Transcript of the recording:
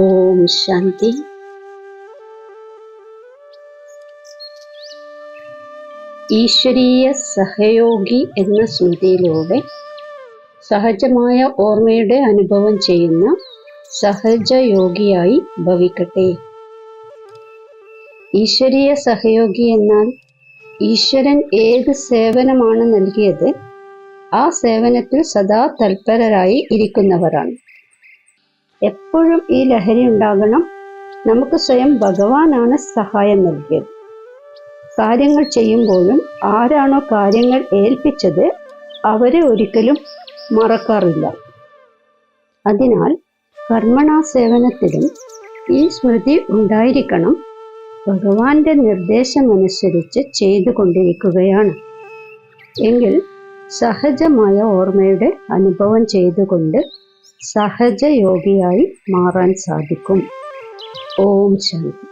ഓം ശാന്തി. ഈശ്വരീയ സഹയോഗി എന്ന സ്മൃതിയിലൂടെ സഹജമായ ഓർമ്മയുടെ അനുഭവം ചെയ്യുന്ന സഹജയോഗിയായി ഭവിക്കട്ടെ. ഈശ്വരീയ സഹയോഗി എന്നാൽ ഈശ്വരൻ ഏത് സേവനമാണ് നൽകിയത് ആ സേവനത്തിൽ സദാ തൽപരരായി ഇരിക്കുന്നവരാണ്. എപ്പോഴും ഈ ലഹരി ഉണ്ടാകണം. നമുക്ക് സ്വയം ഭഗവാനാണ് സഹായം നൽകിയത്. കാര്യങ്ങൾ ചെയ്യുമ്പോഴും ആരാണോ കാര്യങ്ങൾ ഏൽപ്പിച്ചത് അവരെ ഒരിക്കലും മറക്കാറില്ല. അതിനാൽ കർമ്മണാ സേവനത്തിലും ഈ സ്മൃതി ഉണ്ടായിരിക്കണം. ഭഗവാന്റെ നിർദ്ദേശമനുസരിച്ച് ചെയ്തുകൊണ്ടിരിക്കുകയാണ്. എങ്കിൽ സഹജമായ ഓർമ്മയുടെ അനുഭവം ചെയ്തുകൊണ്ട് സഹജയോഗിയായി മാറാൻ സാധിക്കും. ഓം ശാന്തി.